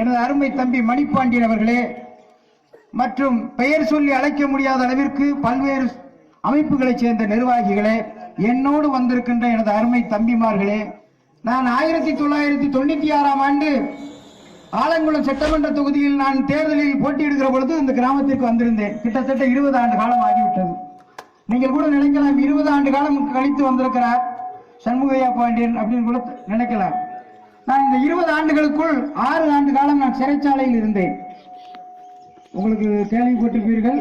எனது அருமை தம்பி மணிப்பாண்டியன் அவர்களே மற்றும் பெயர் சொல்லி அழைக்க முடியாத அளவிற்கு பல்வேறு அமைப்புகளைச் சேர்ந்த நிர்வாகிகளே என்னோடு வந்திருக்கின்ற எனது அருமை தம்பிமார்களே நான் ஆயிரத்தி தொள்ளாயிரத்தி தொண்ணூத்தி ஆறாம் ஆண்டு ஆலங்குளம் சட்டமன்ற தொகுதியில் நான் தேர்தலில் போட்டியிடுகிற பொழுது இந்த கிராமத்திற்கு வந்திருந்தேன். கிட்டத்தட்ட இருபது ஆண்டு காலம் ஆகிவிட்டது. நீங்கள் கூட நினைக்கலாம் இருபது ஆண்டு காலம் கழித்து வந்திருக்கிறார் சண்முகையா பாண்டியன் அப்படின்னு கூட நினைக்கலாம். நான் இந்த இருபது ஆண்டுகளுக்குள் ஆறு ஆண்டு காலம் நான் சிறைச்சாலையில் இருந்தேன். உங்களுக்கு கேள்விப்பட்டிருப்பீர்கள்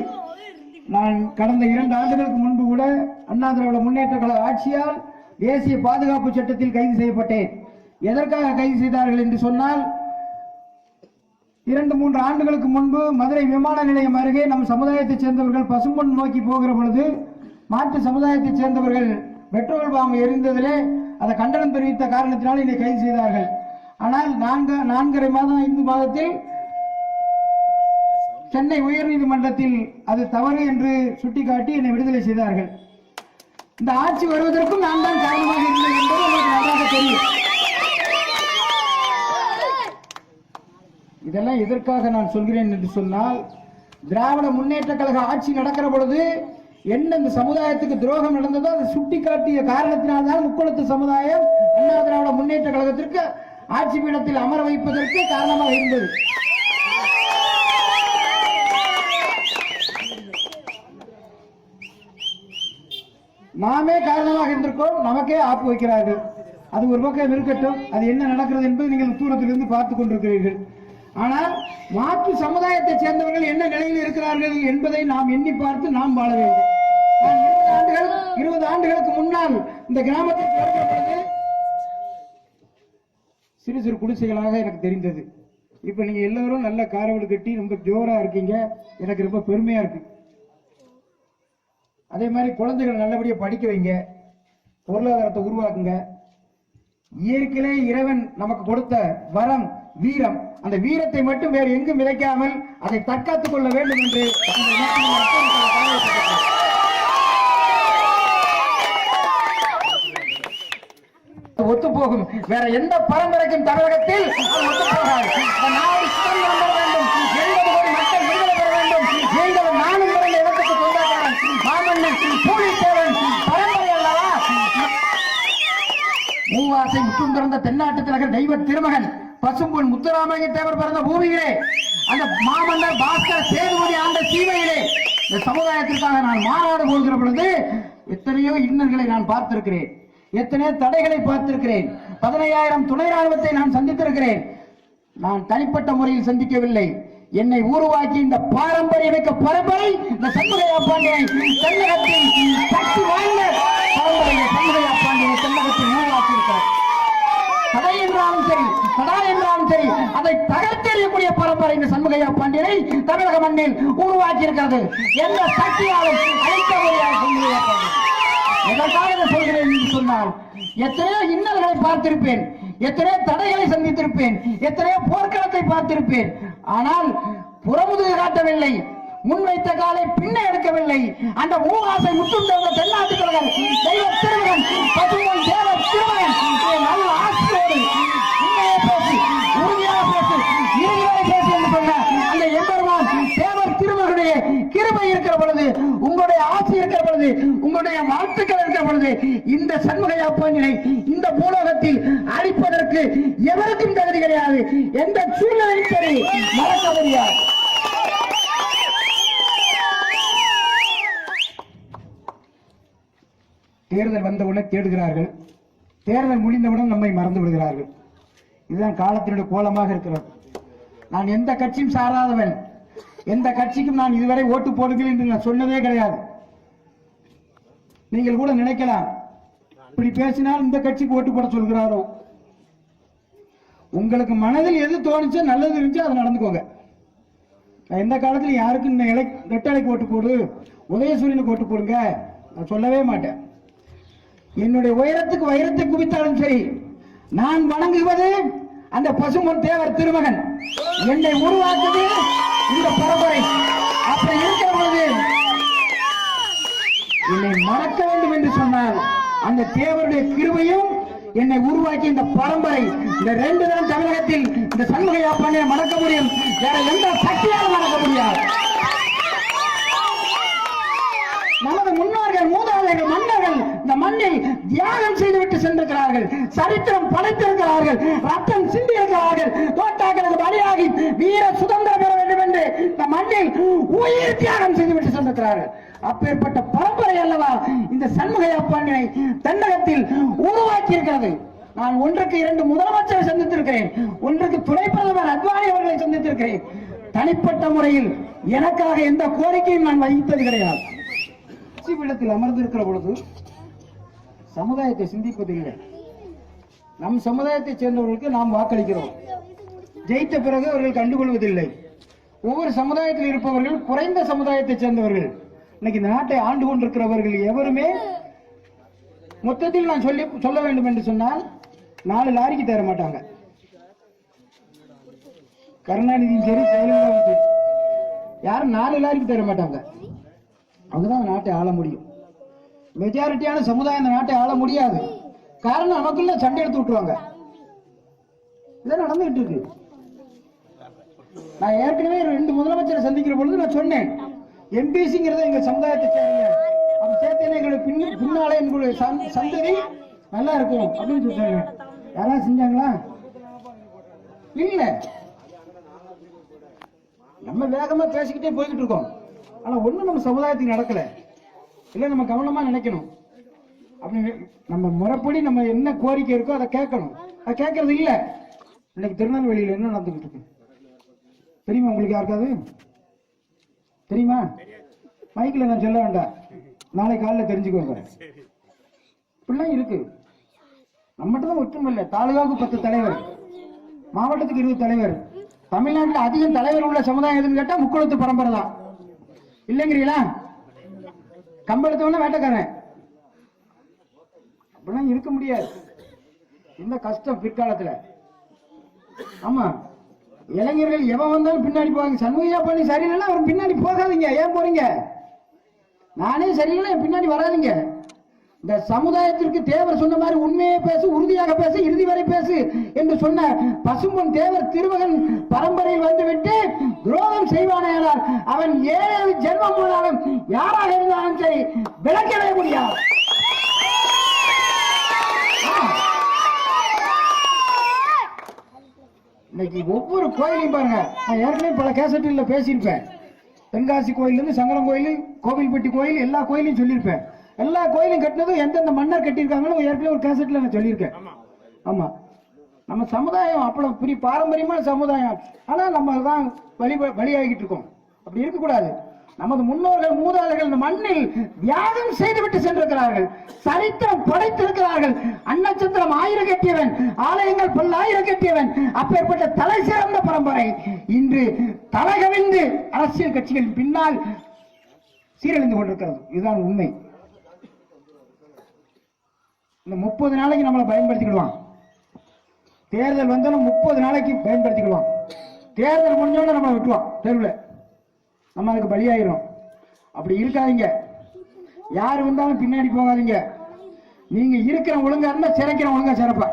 நான் கடந்த இரண்டு ஆண்டுகளுக்கு முன்பு கூட அண்ணா திராவிட முன்னேற்ற கழக ஆட்சியால் தேசிய பாதுகாப்பு சட்டத்தில் கைது செய்யப்பட்டேன். எதற்காக கைது செய்தார்கள் என்று சொன்னால் இரண்டு மூன்று ஆண்டுகளுக்கு முன்பு மதுரை விமான நிலையம் அருகே நம் சமுதாயத்தைச் சேர்ந்தவர்கள் பசும்பொன் நோக்கி போகிற பொழுது மாற்று சமுதாயத்தைச் சேர்ந்தவர்கள் பெட்ரோல் பாம்பு எரிந்ததிலே அதை கண்டனம் தெரிவித்த காரணத்தினால் என்னை கைது செய்தார்கள். ஆனால் நான்கு நான்கரை மாதம் ஐந்து மாதத்தில் சென்னை உயர்நீதிமன்றத்தில் அது தவறு என்று சுட்டிக்காட்டி என்னை விடுதலை செய்தார்கள். இந்த ஆட்சி வருவதற்கும் நான் தான் காரணமாக இருந்தேன் என்பது உங்களுக்கு நன்றாக தெரியும். இதெல்லாம் எதற்காக நான் சொல்கிறேன் என்று சொன்னால் திராவிட முன்னேற்ற கழக ஆட்சி நடக்கிற பொழுது என்ன இந்த சமுதாயத்துக்கு துரோகம் நடந்ததோ அதை சுட்டிக்காட்டிய காரணத்தினால்தான் முக்குளத்து சமுதாயம் அண்ணா திராவிட முன்னேற்ற கழகத்திற்கு ஆட்சி பீடத்தில் அமர வைப்பதற்கு காரணமாக இருந்தது. நாமே காரணமாக இருந்திருக்கோம் நமக்கே ஆப்பு வைக்கிறார்கள். அது ஒரு பக்கம் இருக்கட்டும் அது என்ன நடக்கிறது என்பது நீங்கள் தூரத்திலிருந்து பார்த்துக் கொண்டிருக்கிறீர்கள். ஆனால் மாற்று சமுதாயத்தைச் சேர்ந்தவர்கள் என்ன நிலையில் இருக்கிறார்கள் என்பதை நாம் எண்ணி பார்த்து நாம் வாழ வேண்டும். ஆண்டுகளுக்கு முன்னால் இந்த கிராமத்தில் பிறந்த பொழுது சிறு சிறு குடிசைகளாக எனக்கு தெரிந்தது. இப்ப நீங்க எல்லாரும் நல்ல காரவடு கட்டி ரொம்ப ஜோரா இருக்கீங்க. எனக்கு ரொம்ப பெருமையா இருக்கு. அதே மாதிரி குழந்தைகள் நல்லபடியா படிக்க வைங்க. பொருளாதாரத்தை உருவாக்குங்க. இயற்கையிலே இறைவன் நமக்கு கொடுத்த வரம் வீரம். அந்த வீரத்தை மட்டும் வேறு எங்கும் விதைக்காமல் அதை தற்காத்துக் கொள்ள வேண்டும் என்று இந்த நேரத்தில் நான் அப்போது தாழ்மைப்பட்டிருக்கிறேன். ஒத்துப்போகும் வேற எந்த பரம்பரைக்கும் தமிழகத்தில் அது ஒத்துப்போகாது இந்த நாடு சுதந்திரம் பெற வேண்டும் எண்பது கோடி மக்கள் விடுதலை பெற வேண்டும் நீங்கள் நானும் பிறந்த இடத்துக்கு சொந்தக்காரன் மாமன்னன் பூலித்தேவன் பரம்பரை அல்லவா? மூவாசை முற்றும் பிறந்த தென்னாட்டு திலகர் தெய்வ திருமகன் பசும்பொன் முத்துராமலிங்க தேவர் பிறந்த பூமியிலே அந்த மாமன்னர் பாஸ்கர் சேதுபதி ஆண்ட சீமையிலே இந்த சமுதாயத்திற்காக நான் மாநாடு போகிற பொழுது எத்தனையோ இன்னல்களை நான் பார்த்திருக்கிறேன். எத்தனையோ தடைகளை பார்த்திருக்கிறேன். பதினையாயிரம் துணை ராணுவத்தை நான் சந்தித்திருக்கிறேன். நான் தனிப்பட்ட முறையில் சந்திக்கவில்லை. என்னை உருவாக்கி இந்த பாரம்பரியமிக்க பரம்பரை இந்த சண்முகையா பாண்டியனை தமிழகத்தில் சக்தி வாய்ந்த பரம்பரையை சண்முகையா பாண்டியனை தமிழகத்தில் உருவாக்கியிருக்கிறார். கதை என்றாலும் சரி கடா என்றாலும் சரி அதை தகர்த்தெறியக்கூடிய பரம்பரை இந்த சண்முகையா பாண்டியனை தமிழக மண்ணில் உருவாக்கி இருக்கிறது எந்த சக்தியாலும் அழைக்க முடியாத சண்முகையா பாண்டியன். எதற்காக சொல்கிறேன் என்று சொன்னால் எத்தனையோ இன்னல்களை பார்த்திருப்பேன். எத்தனையோ தடைகளை சந்தித்திருப்பேன். எத்தனையோ போர்க்களத்தை பார்த்திருப்பேன். ஆனால் புறமுதுகு காட்டவில்லை. முன்வைத்த காலை பின்ன எடுக்கவில்லை. அந்த மூவாசை முத்துண்டவங்க தென்னாட்டு கழகம் தெய்வ திருமகன் பசுமன் தேவ திருமகன் நல்ல ஆசியோடு உண்மையை பேசி உறுதியாக பேசி இறுதியாக பேசி என்று சொன்ன அந்த எம்பெருமான் தேவர் திருமகனுடைய கிருபை இருக்கிற பொழுது உங்களுடைய இருக்கிற பொழுது உங்களுடைய வாழ்த்துக்கள் இருக்கிற பொழுது இந்த சண்முகையா பாண்டியனை இந்த பூலோகத்தில் அழிப்பதற்கு எவருக்கும் தகுதி கிடையாது. எந்த சூழ்நிலையும் சரி மறக்க தேர்தல் வந்தவுடனே தேடுகிறார்கள். தேர்தல் முடிந்தவுடன் நம்மை மறந்து விடுகிறார்கள். இதுதான் காலத்தினுடைய கோலமாக இருக்கிறது. நான் எந்த கட்சியும் சாராதவன். எந்த கட்சிக்கும் நான் இதுவரை ஓட்டு போடுகிறேன் என்று நான் சொன்னதே கிடையாது. நீங்கள் கூட நினைக்கலாம். இப்படி பேசினால் இந்த கட்சிக்கு ஓட்டு போட சொல்கிறாரோ? உங்களுக்கு மனதில் எது தோணுச்சோ நல்லது இருந்துச்சோ அதை நடந்துக்கோங்க. எந்த காலத்தில் யாருக்கும் இந்த இலை ரெட்டலைக்கு ஓட்டு போடு உதயசூரியனுக்கு ஓட்டு போடுங்க. நான் சொல்லவே மாட்டேன். என்னுடைய உயரத்துக்கு வைரத்தை குவித்தாலும் சரி நான் வணங்குவது அந்த பசுமன் தேவர் திருமகன். என்னை உருவாக்குது இந்த பரம்பரை. அப்படி இருக்கிற பொழுது என்னை மறக்க வேண்டும் என்று சொன்னால் அந்த தேவருடைய கிருபையும் என்னை உருவாக்கி இந்த பரம்பரை இந்த ரெண்டு தினம் தமிழகத்தில் இந்த சண்முகையா பாண்டியன் மறக்க முடியும். வேற எந்த சக்தியாக மறக்க முடியாது. நமது முன்னோர்கள் மூதாதைகள் மன்னர்கள் இந்த மண்ணை தியாகம் செய்துவிட்டு சென்றிருக்கிறார்கள். சரித்திரம் படைத்திருக்கிறார்கள். ரத்தம் சிந்தி இருக்கிறார்கள் தோட்டாக்களுக்கு பலியாகி வீர சுதந்திரம் பெற வேண்டும் என்று இந்த மண்ணில் உயிர் தியாகம் செய்துவிட்டு சென்றிருக்கிறார்கள். அப்பேற்பட்ட பரம்பரை அல்லவா இந்த சண்முகையா பாண்டியனை தென்னகத்தில் உருவாக்கி இருக்கிறது நான் ஒன்றுக்கு இரண்டு முதலமைச்சரை சந்தித்திருக்கிறேன். ஒன்றுக்கு துணை பிரதமர் அத்வானி அவர்களை சந்தித்திருக்கிறேன். தனிப்பட்ட முறையில் எனக்காக எந்த கோரிக்கையும் நான் வகிப்பது கிடையாது. கட்சி அமர்ந்திருக்கிற பொழுது சமுதாயத்தை சிந்திப்பதில்லை நம் சமுதாயத்தைச் சேர்ந்தவர்களுக்கு நாம் வாக்களிக்கிறோம். ஜெயித்த பிறகு அவர்கள் கண்டுகொள்வதில்லை. ஒவ்வொரு சமுதாயத்தில் இருப்பவர்கள் குறைந்த சமுதாயத்தைச் சேர்ந்தவர்கள். இன்னைக்கு இந்த நாட்டை ஆண்டு கொண்டிருக்கிறவர்கள் எவருமே மொத்தத்தில் நான் சொல்லி சொல்ல வேண்டும் என்று சொன்னால் நாலு லாரிக்கு தர மாட்டாங்க. கருணாநிதியும் சரி ஜெயலலிதாவும் சரி யாரும் நாலு லாரிக்கு தர மாட்டாங்க. அவங்கதான் அந்த நாட்டை ஆள முடியும். மெஜாரிட்டியான சமுதாயம் இந்த நாட்டை ஆள முடியாது. காரணம் நமக்குள்ள சண்டை எடுத்து விட்டுருவாங்க. இதான் நடந்துகிட்டு இருக்கு. நான் ஏற்கனவே ரெண்டு முதலமைச்சரை சந்திக்கிற பொழுது நான் சொன்னேன். எம்பிசிங்கிறத எங்க சமுதாயத்தை சேர்ந்த அப்படி சேர்த்தேன்னா எங்களுடைய பின்ன பின்னாலே எங்களுடைய சந்- சந்ததி நல்லா இருக்கும் அப்படின்னு சொல்றாங்க யாராவது செஞ்சாங்களா? இல்ல. நம்ம வேகமா பேசிக்கிட்டே போய்கிட்டு இருக்கோம். ஆனா ஒண்ணும் நம்ம சமுதாயத்துக்கு நடக்கல. இல்ல நம்ம கவனமா நினைக்கணும். அப்படி நம்ம முறைப்படி நம்ம என்ன கோரிக்கை இருக்கோ அதை கேட்கணும். அதை கேட்கறது இல்ல. இன்னைக்கு திருநெல்வேலியில என்ன நடந்துகிட்டு இருக்கு? தெரியுமா உங்களுக்கு யாருக்காவது? தெரியுமா? மைக்கில் நான் சொல்ல வேண்டாம். நாளை காலையில் தெரிஞ்சுக்கோங்க. இப்படிலாம் இருக்கு. நம்மகிட்ட தான் ஒற்றுமை இல்லை. தாலுகாவுக்கு பத்து தலைவர். மாவட்டத்துக்கு இருபது தலைவர். தமிழ்நாட்டில் அதிகம் தலைவர் உள்ள சமுதாயம் எதுன்னு கேட்டால் முக்குளத்து பரம்பரை தான். இல்லைங்கிறீங்களா? கம்பளத்தவன வேட்டக்காரன். அப்படிலாம் இருக்க முடியாது. இந்த கஷ்டம் பிற்காலத்தில். ஆமாம் இளைஞர்கள் எவன் வந்தாலும் பின்னாடி போவாங்க. சண்முகையா பண்ணி சரியில்லைன்னா அவர் பின்னாடி போகாதீங்க. ஏன் போறீங்க? நானே சரியில்லை என் பின்னாடி வராதிங்க. இந்த சமுதாயத்திற்கு தேவர் சொன்ன மாதிரி உண்மையை பேசு உறுதியாக பேசு இறுதி வரை பேசு என்று சொன்ன பசும்பொன் தேவர் திருமகன் பரம்பரையில் வந்துவிட்டு துரோகம் செய்வானேயானால் அவன் ஏழு ஜென்மம் போனாலும் யாராக இருந்தாலும் சரி விளக்கவே முடியாது. இன்னைக்கு ஒவ்வொரு கோயிலையும் பாருங்க. நான் ஏற்கனவே பல கேசட்டில் பேசியிருப்பேன். தென்காசி கோயிலிருந்து சங்கரம் கோயில் கோவில்பட்டி கோயில் எல்லா கோயிலையும் சொல்லியிருப்பேன். எல்லா கோயிலும் கட்டினதும் எந்தெந்த மன்னர் கட்டியிருக்காங்களோ ஏற்கனவே ஒரு கேசட்ல நான் சொல்லியிருக்கேன். ஆமா. நம்ம சமுதாயம் அவ்வளவு பெரிய பாரம்பரியமான சமுதாயம். ஆனா நம்ம தான் வழி வழியாகிட்டு இருக்கோம். அப்படி இருக்கக்கூடாது. நமது முன்னோர்கள் மூதாதைகள் இந்த மண்ணில் தியாகம் செய்துவிட்டு சென்றிருக்கிறார்கள். சரித்திரம் ஆயிரம் கட்டியவன் ஆலயங்கள் பல்லாயிரம் கட்டியவன் அப்பேற்பட்ட தலை சிறந்த பரம்பரை. இன்று தலைகவிழ்ந்து அரசியல் கட்சிகளின் பின்னால் சீரழிந்து கொண்டிருக்கிறது. இதுதான் உண்மை. இந்த முப்பது நாளைக்கு நம்மளை பயன்படுத்திக்கிடுவான். தேர்தல் வந்தாலும் முப்பது நாளைக்கு பயன்படுத்திக்கிடுவான். தேர்தல் முடிஞ்சோட நம்மளை விட்டுவான் தெருவில். நம்ம அதுக்கு பலியாயிரும் அப்படி இருக்காதீங்க. யார் வந்தாலும் பின்னாடி போகாதீங்க. நீங்க இருக்கிற ஒழுங்கா இருந்தா சிறைக்கிற ஒழுங்கா சிறப்பா.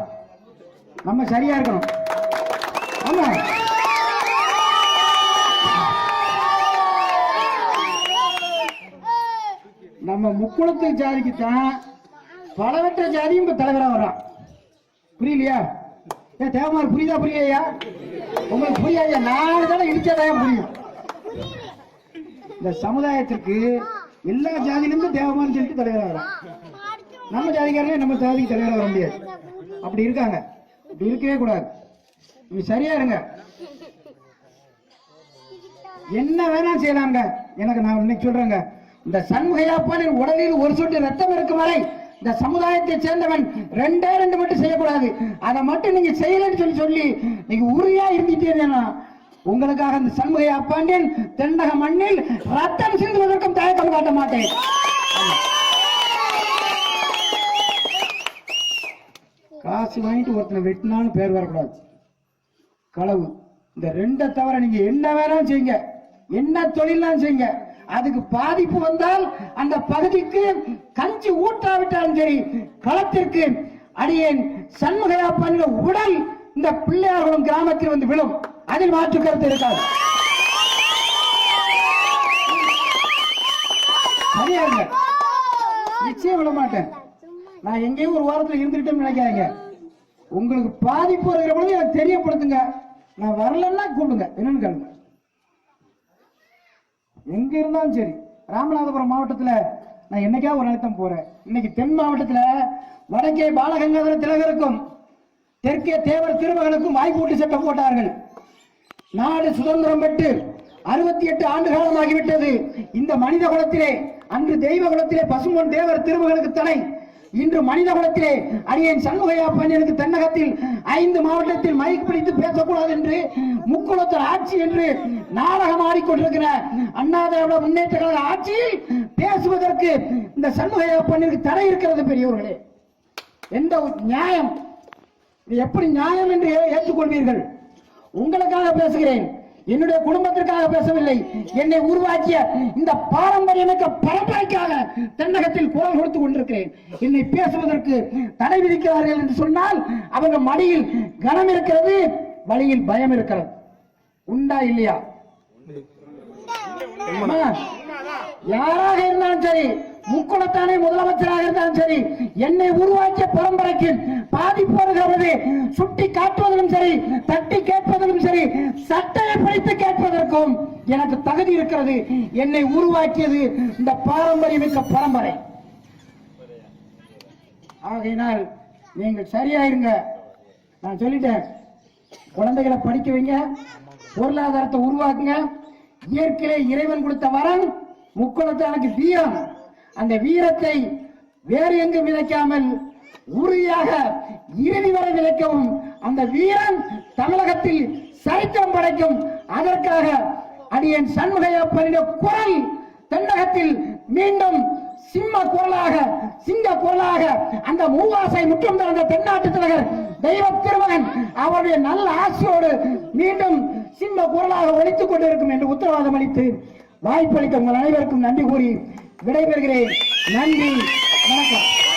நம்ம சரியா இருக்கணும். ஆமா. நம்ம முக்குளத்து ஜாதிக்கு தான் பலவற்ற ஜாதியும் இப்ப தலைவரா வர்றான். புரியலையா? ஏ தேவமார் புரியுதா புரியலையா? உங்களுக்கு புரியாதா நாலு தடவை இடிச்சாதான் புரியும். இந்த சமுதாயத்திற்கு எல்லா ஜாதியிலிருந்து தேவமான்னு சொல்லிட்டு தலைவரா வர்றான். நம்ம ஜாதிக்காரங்க நம்ம ஜாதிக்கு தலைவராக வர முடியாது. அப்படி இருக்காங்க. அப்படி இருக்கவே கூடாது. நீ சரியா இருங்க. என்ன வேணா செய்யலாங்க எனக்கு நான் இன்னைக்கு சொல்றேங்க. இந்த சண்முகையாப்பானின் உடலில் ஒரு சொட்டு ரத்தம் இருக்கும் வரை இந்த சமுதாயத்தை சேர்ந்தவன் ரெண்டே ரெண்டு மட்டும் செய்யக்கூடாது. அதை மட்டும் நீங்க செய்யலன்னு சொல்லி சொல்லி நீங்க உறுதியா இருந்துட்டீங்கன்னா உங்களுக்காக இந்த சண்முகையா பாண்டியன் தென்னக மண்ணில் ரத்தம் சிந்துவதற்கும் தயக்கம் காட்ட மாட்டேன். காசு வாங்கிட்டு ஒருத்தனை வெட்டினாலும் பேர் வரக்கூடாது. களவு. இந்த ரெண்டை தவிர நீங்க என்ன வேணாலும் செய்யுங்க. என்ன தொழிலாம் செய்யுங்க. அதுக்கு பாதிப்பு வந்தால் அந்த பகுதிக்கு கஞ்சி ஊட்டாவிட்டாலும் சரி களத்திற்கு அடியேன் சண்முகையாப்பன் உடல் இந்த பிள்ளையார்களும் கிராமத்தில் வந்து விழும். அதில் மாற்று கருத்து இருக்காது. சரியா நிச்சயம் விட மாட்டேன். நான் எங்கேயும் ஒரு வாரத்தில் இருந்துட்டேன்னு நினைக்காதீங்க. உங்களுக்கு பாதிப்பு வருகிற பொழுது எனக்கு தெரியப்படுத்துங்க. நான் வரலன்னா கூப்பிடுங்க. என்னன்னு கேளுங்க. எங்க இருந்தாலும் சரி ராமநாதபுரம் மாவட்டத்துல நான் என்னைக்கா ஒரு நிலைத்தம் போறேன்? இன்னைக்கு தென் மாவட்டத்துல வடக்கே பாலகங்காதர திலகருக்கும் தெற்கே தேவர் திருமகனுக்கும் வாய்ப்பூட்டு சட்டம் போட்டார்கள். நாடு சுதந்திரம் பெற்று அறுபத்தி எட்டு ஆண்டு காலமாகிவிட்டது. இந்த மனித குலத்திலே அன்று தெய்வ குலத்திலே பசுமன் தேவர் திருமகளுக்கு தலை இன்று மனித குலத்திலே அடியேன் சண்முகையா பஞ்சனுக்கு தென்னகத்தில் ஐந்து மாவட்டத்தில் மைக் பிடித்து பேசக்கூடாது என்று முக்குளத்தர் ஆட்சி என்று நாடகம் ஆடிக்கொண்டிருக்கிற அண்ணா திராவிட முன்னேற்ற கழக ஆட்சியில் பேசுவதற்கு இந்த சண்முகையா பஞ்சனுக்கு தடை இருக்கிறது பெரியவர்களே எந்த ஒரு நியாயம்? எப்படி நியாயம் என்று ஏற்றுக்கொள்வீர்கள்? உங்களுக்காக பேசுகிறேன். என்னுடைய குடும்பத்திற்காக பேசவில்லை. என்னை உருவாக்கிய இந்த பாரம்பரியமிக்க பரம்பரைக்காக தென்னகத்தில் குரல் கொடுத்துக் கொண்டிருக்கிறேன். என்னை பேசுவதற்கு தடை விதிக்கிறார்கள் என்று சொன்னால் அவங்க மடியில் கனம் இருக்கிறது வழியில் பயம் இருக்கிறது. உண்டா இல்லையா? யாராக இருந்தாலும் சரி முக்குளத்தானே முதலமைச்சராக இருந்தாலும் சரி என்னை உருவாக்கிய பரம்பரைக்கு பாதிப்பு வருகிறது சுட்டி காட்டுவதிலும் சரி தட்டி கேட்பதிலும் சரி சட்டையை படித்து கேட்பதற்கும் எனக்கு தகுதி இருக்கிறது. என்னை உருவாக்கியது இந்த பாரம்பரியமிக்க பரம்பரை. ஆகையினால் நீங்கள் சரியாயிருங்க. நான் சொல்லிட்டேன். குழந்தைகளை படிக்க வைங்க பொருளாதாரத்தை உருவாக்குங்க. இயற்கையிலே இறைவன் கொடுத்த வரம் முக்குளத்தானுக்கு வீரம். அந்த வீரத்தை வேறு எங்கும் விதைக்காமல் உறுதியாக இறுதி வரை விதைக்கவும் அந்த வீரன் தமிழகத்தில் சரித்திரம் படைக்கும். அதற்காக அடியேன் சண்முகையப்பனுடைய குரல் தென்னகத்தில் மீண்டும் சிம்ம குரலாக சிங்க குரலாக அந்த மூவாசை முற்றும் திறந்த தென்னாட்டு தலைவர் தெய்வ திருமகன் அவருடைய நல்ல ஆசையோடு மீண்டும் சிம்ம குரலாக ஒழித்துக் கொண்டிருக்கும் என்று உத்தரவாதம் அளித்து வாய்ப்பளித்த உங்கள் அனைவருக்கும் நன்றி கூறி விடைபெறுகிறேன். நன்றி வணக்கம்.